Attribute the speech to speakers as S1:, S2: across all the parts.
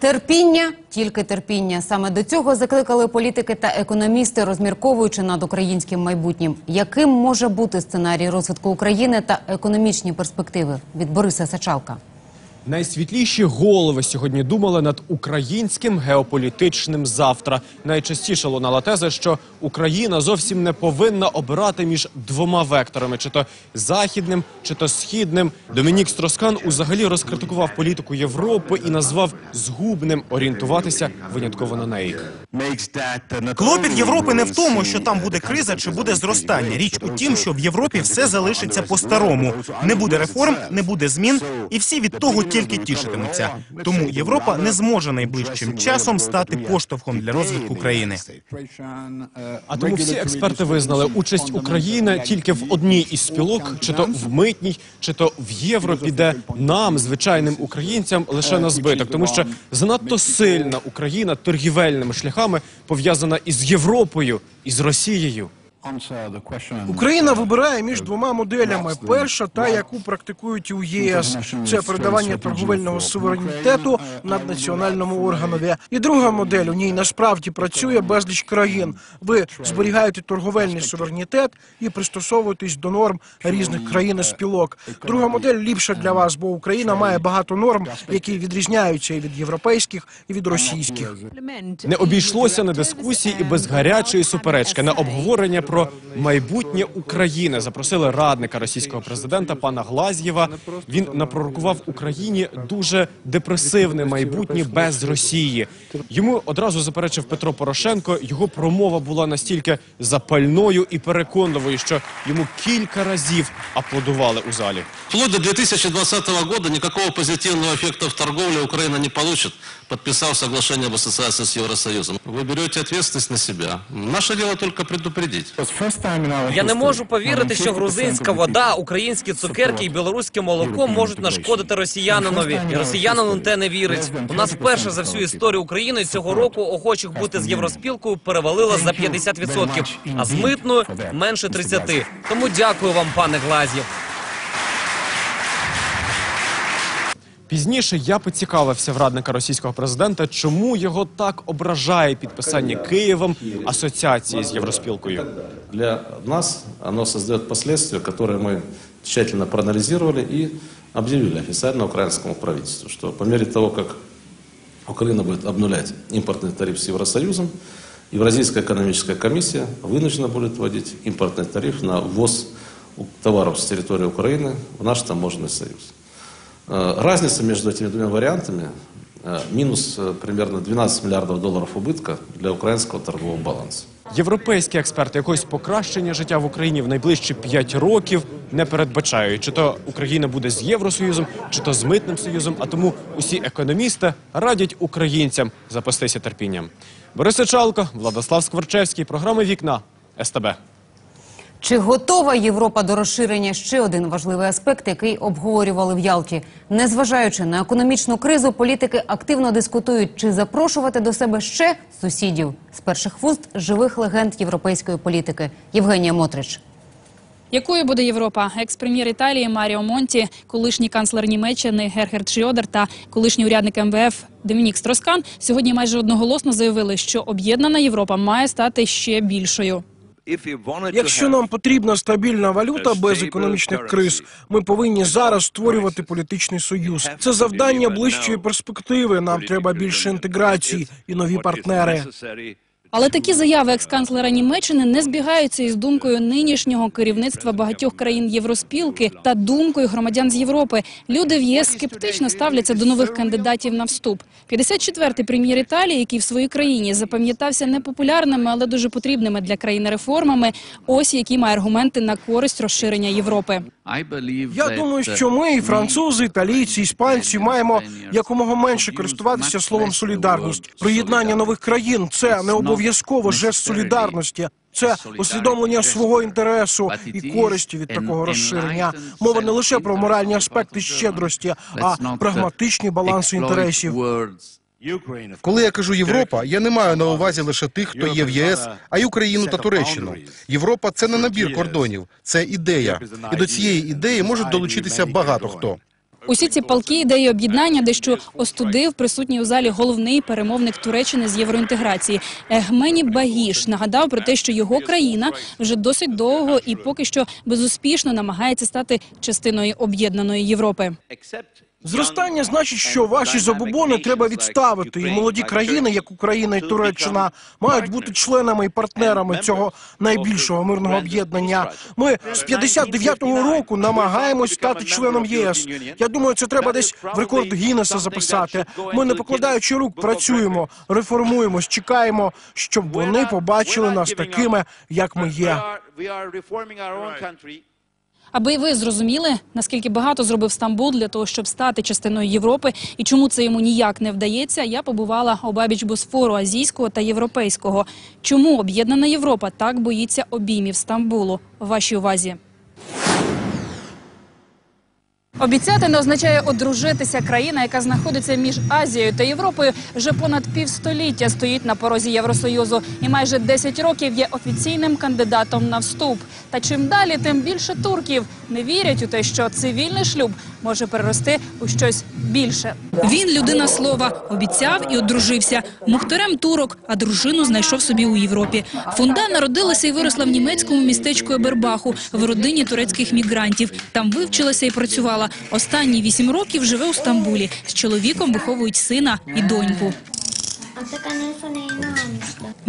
S1: Терпіння, тільки терпіння. Саме до цього закликали політики та економісти, розмірковуючи над українським майбутнім. Яким може бути сценарій розвитку України та економічні перспективи від Бориса Сачалка?
S2: Найсвітліші голови сьогодні думали над українським геополітичним завтра. Найчастіше лунала теза, що Україна зовсім не повинна обирати між двома векторами: чи то західним, чи то східним. Домінік Строскан узагалі розкритикував політику Європи і назвав згубним орієнтуватися винятково на неї.
S3: Клопіт Європи не в тому, що там буде криза чи буде зростання. Річ у тім, що в Європі все залишиться по-старому. Не буде реформ, не буде змін, і всі від того тільки тішитимуться. Тому Європа не зможе найближчим часом стати поштовхом для розвитку країни.
S2: А тому всі експерти визнали участь України тільки в одній із спілок, чи то в митній, чи то в євро піде нам, звичайним українцям, лише на збиток, тому що занадто сильна Україна торгівельними шляхами пов'язана із Європою і з Росією.
S4: Україна вибирає між двома моделями. Перша та яку практикують у ЄС. Це передавання торговельного суверенітету наднаціональному органові. І друга модель у ній насправді працює безліч країн. Ви зберігаєте торговельний суверенітет і пристосовуєтесь до норм різних країн і спілок. Друга модель ліпша для вас, бо Україна має багато норм, які відрізняються і від європейських, і від російських.
S2: Не обійшлося на дискусії і без гарячої суперечки на обговорення про майбутнє України. Запросили радника російського президента пана Глазєва. Він напророкував Україні дуже депресивне майбутнє без Росії. Йому одразу заперечив Петро Порошенко. Його промова була настільки запальною і переконливою, що йому кілька разів аплодували у залі.
S5: Вплоть до 2020 года никакого позитивного эффекта в торговле Украина не получит, подписав соглашение об ассоциации с Евросоюзом. Вы берете ответственность на себя. Наше дело только предупредить.
S6: Я не можу повірити, що грузинська вода, українські цукерки і білоруське молоко можуть нашкодити росіянинові. І росіянин те не вірить. У нас вперше за всю історію України цього року охочих бути з євроспілкою перевалило за 50%, а з митною менше 30%. Тому дякую вам, пане Глазєв.
S2: Пізніше я поцікавився в радника російського президента, чому його так ображає підписання Києвом асоціації з євроспілкою.
S5: Для нас оно создает последствия, которые мы тщательно проанализировали и объявили официально украинскому правительству, что по мере того, как Украина будет обнулять импортный тариф с Евросоюзом, Евразийская экономическая комиссия вынуждена будет вводить импортный тариф на ввоз у- товаров с территории Украины в наш таможенный союз. Э, Разница между этими двумя вариантами э, минус э, примерно 12 миллиардов долларов убытка для украинского торгового баланса.
S2: Європейські експерти якогось покращення життя в Україні в найближчі 5 років не передбачають. Чи то Україна буде з Євросоюзом, чи то з митним союзом. А тому усі економісти радять українцям запастися терпінням. Борис Сичалко, Владислав Скворчевський, програми Вікна СТБ.
S1: Чи готова Європа до розширення? Ще один важливий аспект, який обговорювали в Ялті. Незважаючи на економічну кризу, політики активно дискутують, чи запрошувати до себе ще сусідів з перших вуст живих легенд європейської політики. Євгенія Мотрич.
S7: Якою буде Європа? Екс-прем'єр Італії Маріо Монті, колишній канцлер Німеччини Герхард Шрьодер та колишній урядник МВФ Домінік Строскан сьогодні майже одноголосно заявили, що об'єднана Європа має стати ще більшою.
S4: Якщо нам потрібна стабільна валюта без економічних криз, ми повинні зараз створювати політичний союз. Це завдання ближчої перспективи. Нам треба більше інтеграції і нові партнери.
S7: Але такі заяви екс-канцлера Німеччини не збігаються із думкою нинішнього керівництва багатьох країн Євроспілки та думкою громадян з Європи. Люди в ЄС скептично ставляться до нових кандидатів на вступ. 54-й прем'єр Італії, який в своїй країні запам'ятався непопулярними, але дуже потрібними для країни реформами. Ось які має аргументи на користь розширення Європи.
S4: Я думаю, що ми, французи, італійці, іспанці, маємо якомога менше користуватися словом солідарність. Приєднання нових країн це не обов'язково жест солідарності. Це усвідомлення свого інтересу і користі від такого розширення. Мова не лише про моральні аспекти щедрості, а прагматичні баланси інтересів.
S8: Коли я кажу Європа, я не маю на увазі лише тих, хто є в ЄС, а й Україну та Туреччину. Європа це не набір кордонів, це ідея. І до цієї ідеї можуть долучитися багато хто.
S7: Усі ці палкі ідеї об'єднання дещо остудив присутній у залі головний перемовник Туреччини з євроінтеграції Егмені Багіш нагадав про те, що його країна вже досить довго і поки що безуспішно намагається стати частиною об'єднаної Європи.
S4: Зростання значить, що ваші забобони треба відставити, і молоді країни, як Україна і Туреччина, мають бути членами і партнерами цього найбільшого мирного об'єднання. Ми з 59-го року намагаємось стати членом ЄС. Я думаю, це треба десь в рекорд Гіннеса записати. Ми не покладаючи рук, працюємо, реформуємось, чекаємо, щоб вони побачили нас такими, як ми є.
S7: Аби ви зрозуміли, наскільки багато зробив Стамбул для того, щоб стати частиною Європи, і чому це йому ніяк не вдається, я побувала обабіч Босфору азійського та європейського. Чому об'єднана Європа так боїться обіймів Стамбулу? Вашій увазі. Обіцяти не означає одружитися. Країна, яка знаходиться між Азією та Європою, вже понад півстоліття стоїть на порозі Євросоюзу і майже 10 років є офіційним кандидатом на вступ. Та чим далі, тим більше турків не вірять у те, що цивільний шлюб може перерости у щось більше. Він людина слова обіцяв і одружився. Мухтарем турок, а дружину знайшов собі у Європі. Фунда народилася і виросла в німецькому містечку Ебербаху в родині турецьких мігрантів. Там вивчилася і працювала. Останні вісім років живе у Стамбулі. З чоловіком виховують сина і доньку.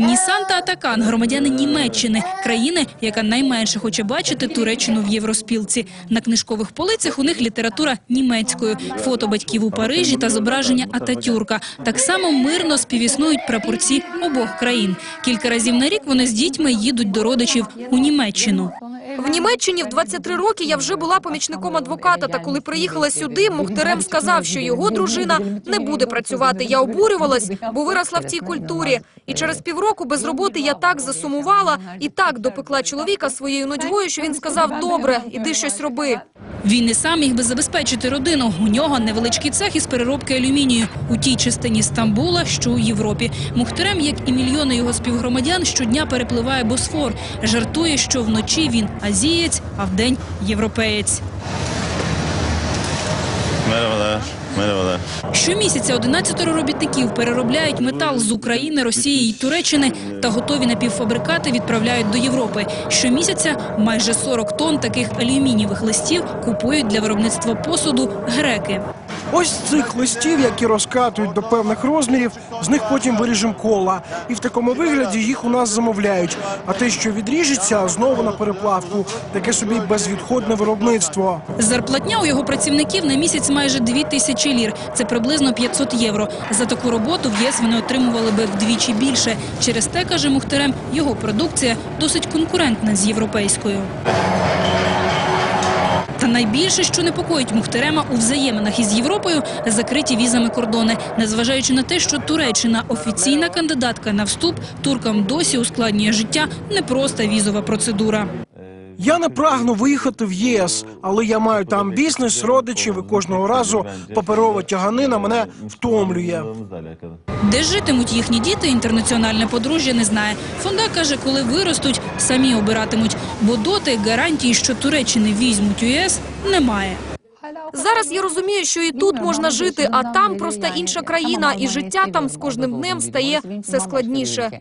S7: Нісан та Атакан – громадяни Німеччини, країни, яка найменше хоче бачити Туреччину в євроспілці. На книжкових полицях у них література німецькою, фото батьків у Парижі та зображення Ататюрка. Так само мирно співіснують прапорці обох країн. Кілька разів на рік вони з дітьми їдуть до родичів у Німеччину.
S9: В Німеччині в 23 роки я вже була помічником адвоката. Та коли приїхала сюди, Мухтерем сказав, що його дружина не буде працювати. Я обурювалась, бо виросла в цій культурі. І через півроку без роботи я так засумувала і так допекла чоловіка своєю нудьгою, що він сказав: добре, іди щось роби.
S7: Він і сам міг би забезпечити родину. У нього невеличкий цех із переробки алюмінію у тій частині Стамбула, що у Європі. Мухтерем, як і мільйони його співгромадян, щодня перепливає Босфор. Жартує, що вночі він азієць, а вдень європеєць.
S10: Merhabalar. Merhabalar.
S7: Щомісяця 11 робітників переробляють метал з України, Росії і Туреччини та готові напівфабрикати відправляють до Європи. Щомісяця майже 40 тонн таких алюмінієвих листів купують для виробництва посуду греки.
S4: Ось цих листів, які розкатують до певних розмірів, з них потім виріжемо кола. І в такому вигляді їх у нас замовляють. А те, що відріжеться, знову на переплавку. Таке собі безвідходне виробництво.
S7: Зарплатня у його працівників на місяць майже 2 тисячі лір. Це приблизно 500 євро. За таку роботу в ЄС вони отримували би вдвічі більше. Через те, каже Мухтерем, його продукція досить конкурентна з європейською. Найбільше, що непокоїть Мухтерема у взаєминах із Європою, закриті візами кордони. Незважаючи на те, що Туреччина офіційна кандидатка на вступ, туркам досі ускладнює життя непроста візова процедура.
S4: Я не прагну виїхати в ЄС, але я маю там бізнес, родичів і кожного разу паперова тяганина мене втомлює.
S7: Де житимуть їхні діти, інтернаціональне подружжя не знає. Фонда каже, коли виростуть, самі обиратимуть, бо доти гарантії, що Туреччини візьмуть ЄС, немає.
S9: Зараз я розумію, що і тут можна жити, а там просто інша країна, і життя там з кожним днем стає все складніше.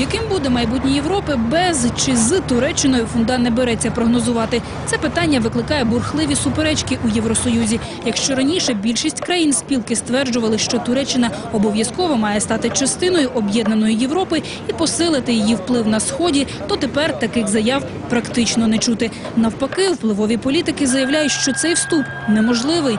S7: Яким буде майбутнє Європи без чи з Туреччиною фунда не береться прогнозувати. Це питання викликає бурхливі суперечки у Євросоюзі. Якщо раніше більшість країн спілки стверджували, що Туреччина обов'язково має стати частиною об'єднаної Європи і посилити її вплив на сході, то тепер таких заяв практично не чути. Навпаки, впливові політики заявляють, що цей вступ неможливий.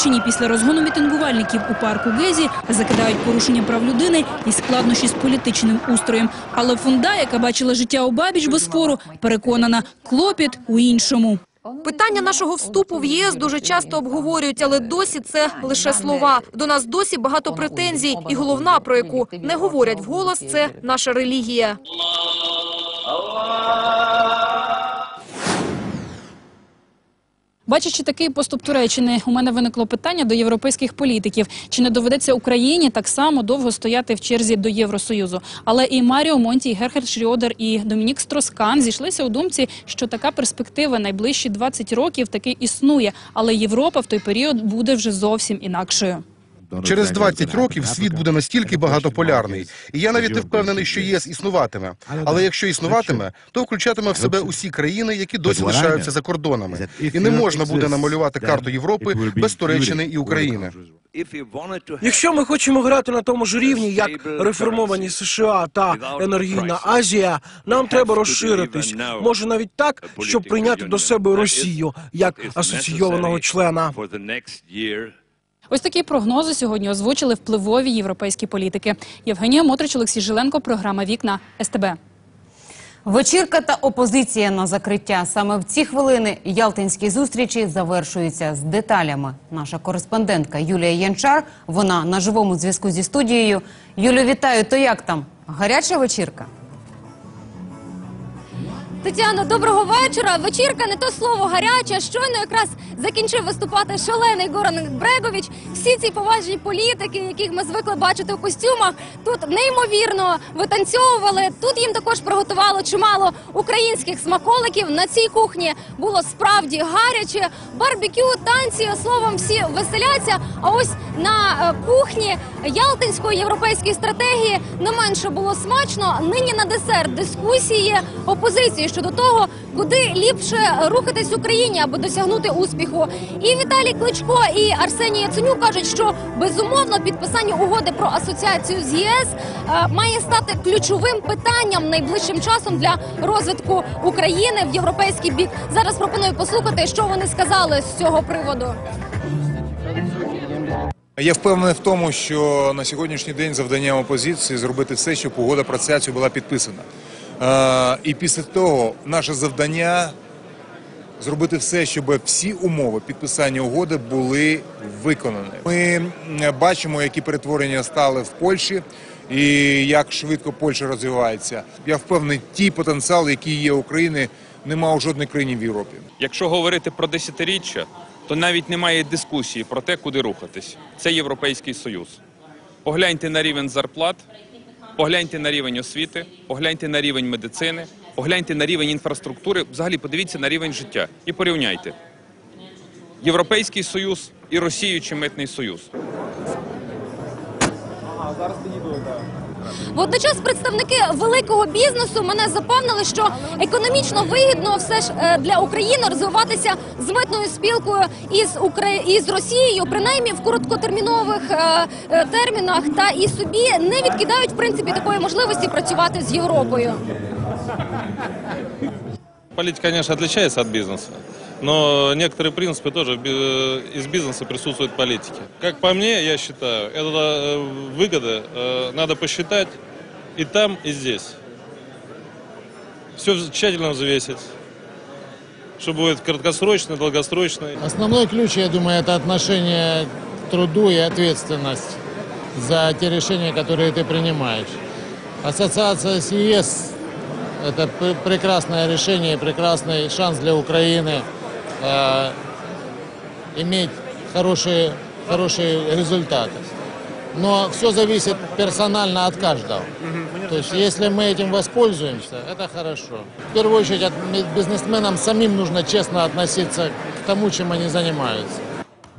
S7: Туреччині після розгону мітингувальників у парку Гезі закидають порушення прав людини і складнощі з політичним устроєм. Але фунда, яка бачила життя у бабіч Босфору, переконана, клопіт у іншому.
S9: Питання нашого вступу в ЄС дуже часто обговорюють, але досі це лише слова. До нас досі багато претензій, і головна, про яку не говорять вголос, це наша релігія.
S7: Бачачи такий поступ Туреччини, у мене виникло питання до європейських політиків: чи не доведеться Україні так само довго стояти в черзі до Євросоюзу? Але і Маріо Монті, і Герхард Шріодер, і Домінік Строскан зійшлися у думці, що така перспектива найближчі 20 років таки існує, але Європа в той період буде вже зовсім інакшою.
S8: Через 20 років світ буде настільки багатополярний, і я навіть не впевнений, що ЄС існуватиме. Але якщо існуватиме, то включатиме в себе усі країни, які досі лишаються за кордонами. І не можна буде намалювати карту Європи без Туреччини і України.
S4: Якщо ми хочемо грати на тому ж рівні, як реформовані США та енергійна Азія, нам треба розширитись. Може навіть так, щоб прийняти до себе Росію як асоційованого члена.
S7: Ось такі прогнози сьогодні озвучили впливові європейські політики. Євгенія Мотрич, Олексій Жиленко, програма Вікна СТБ.
S1: Вечірка та опозиція на закриття. Саме в ці хвилини ялтинські зустрічі завершуються з деталями. Наша кореспондентка Юлія Янчар. Вона на живому зв'язку зі студією. Юлю, вітаю. То як там? Гаряча вечірка?
S11: Тетяно, доброго вечора. Вечірка не то слово гаряча. Щойно якраз закінчив виступати шалений Горан Брегович. Всі ці поважні політики, яких ми звикли бачити у костюмах, тут неймовірно витанцьовували. Тут їм також приготувало чимало українських смаколиків. На цій кухні було справді гаряче. Барбекю, танці, словом, всі веселяться. А ось на е, кухні Ялтинської європейської стратегії не менше було смачно. Нині на десерт дискусії опозиції щодо того, куди ліпше рухатись Україні, аби досягнути успіху. І Віталій Кличко і Арсеній Яценюк кажуть, що безумовно підписання угоди про асоціацію з ЄС е, має стати ключовим питанням найближчим часом для розвитку України в європейський бік. Зараз пропоную послухати, що вони сказали з цього приводу.
S12: Я впевнений в тому, що на сьогоднішній день завданням опозиції зробити все, щоб угода про асоціацію була підписана. Е, і після того наше завдання зробити все, щоб всі умови підписання угоди були виконані. Ми бачимо, які перетворення стали в Польщі. І як швидко Польща розвивається, я впевнений, ті потенціал, який є України, нема у жодній країні в Європі.
S13: Якщо говорити про десятиріччя, то навіть немає дискусії про те, куди рухатись. Це Європейський Союз. Погляньте на рівень зарплат, погляньте на рівень освіти, погляньте на рівень медицини, погляньте на рівень інфраструктури, взагалі подивіться на рівень життя і порівняйте. Європейський Союз і Росію чи Митний Союз.
S11: Водночас представники великого бізнесу мене запевнили, що економічно вигідно все ж е, для України розвиватися з митною спілкою із Украї... із Росією, принаймні в короткотермінових е, е, термінах, та і собі не відкидають в принципі такої можливості працювати з Європою.
S14: Политика, конечно, отличается от бизнеса, но некоторые принципы тоже би- из бизнеса присутствуют в политике. Как по мне, я считаю, это э, выгода э, надо посчитать и там, и здесь. Все тщательно взвесить, что будет краткосрочно, долгосрочно.
S15: Основной ключ, я думаю, это отношение к труду и ответственность за те решения, которые ты принимаешь. Ассоциация с ЕС – это пр- прекрасное решение, прекрасный шанс для Украины э, иметь хорошие, хорошие результаты. Но все зависит персонально от каждого. То есть, если мы этим воспользуемся, это хорошо. В первую очередь, от бизнесменам самим нужно честно относиться к тому, чем они занимаются.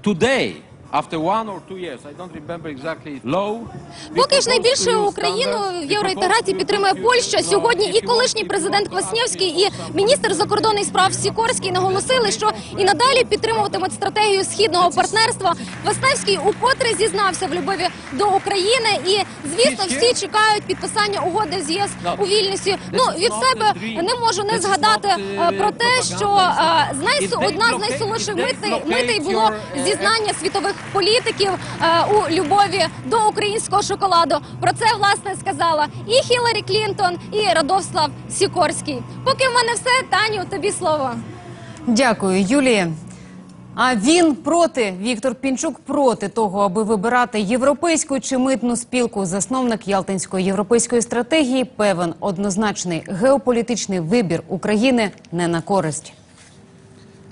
S16: Today, after one or two years, I don't remember exactly, low.
S11: Поки ж найбільше Україну в євроінтеграції підтримує Польща. Сьогодні і колишній президент Кваснєвський, і міністр закордонних справ Сікорський наголосили, що і надалі підтримуватимуть стратегію східного партнерства. Квасневський укотре зізнався в любові до України, і звісно, всі чекають підписання угоди з ЄС у Вільнюсі. Ну від себе не можу не згадати е, про те, що е, з найсу- одна з найсолодших митей митей було зізнання світових політиків е, у любові до українського шоколаду. Про це власне сказала і Хіларі Клінтон, і Радослав Сікорський. Поки в мене все, Таню, тобі слово.
S1: Дякую, Юлія. А він проти Віктор Пінчук проти того, аби вибирати європейську чи митну спілку. Засновник Ялтинської європейської стратегії певен однозначний геополітичний вибір України не на користь.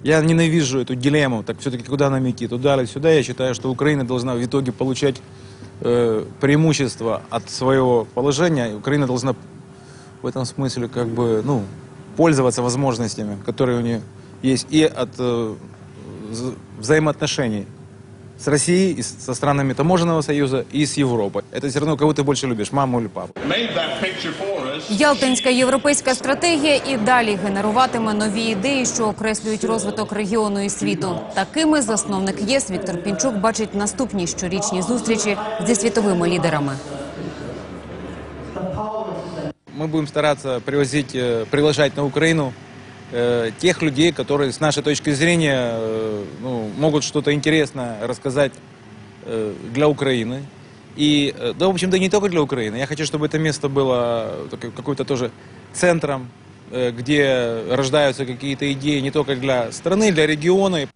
S17: Я ненавижу эту дилемму, так все-таки куда нам идти, туда или сюда. Я считаю, что Украина должна в итоге получать э, преимущество от своего положения. И Украина должна в этом смысле как бы, ну, пользоваться возможностями, которые у нее есть, и от э, вза- взаимоотношений с Россией, и с- со странами таможенного союза и с Европой. Это все равно, кого ты больше любишь, маму или папу.
S1: Ялтинська європейська стратегія і далі генеруватиме нові ідеї, що окреслюють розвиток регіону і світу. Такими засновник ЄС Віктор Пінчук бачить наступні щорічні зустрічі зі світовими лідерами.
S17: Мы будем стараться привозить, э, приглашать на Украину э, тех людей, которые с нашей точки зрения э, ну, могут что-то интересное рассказать э, для Украины. И, э, да, в общем-то, не только для Украины. Я хочу, чтобы это место было такой- какой-то тоже центром, э, где рождаются какие-то идеи не только для страны, для региона.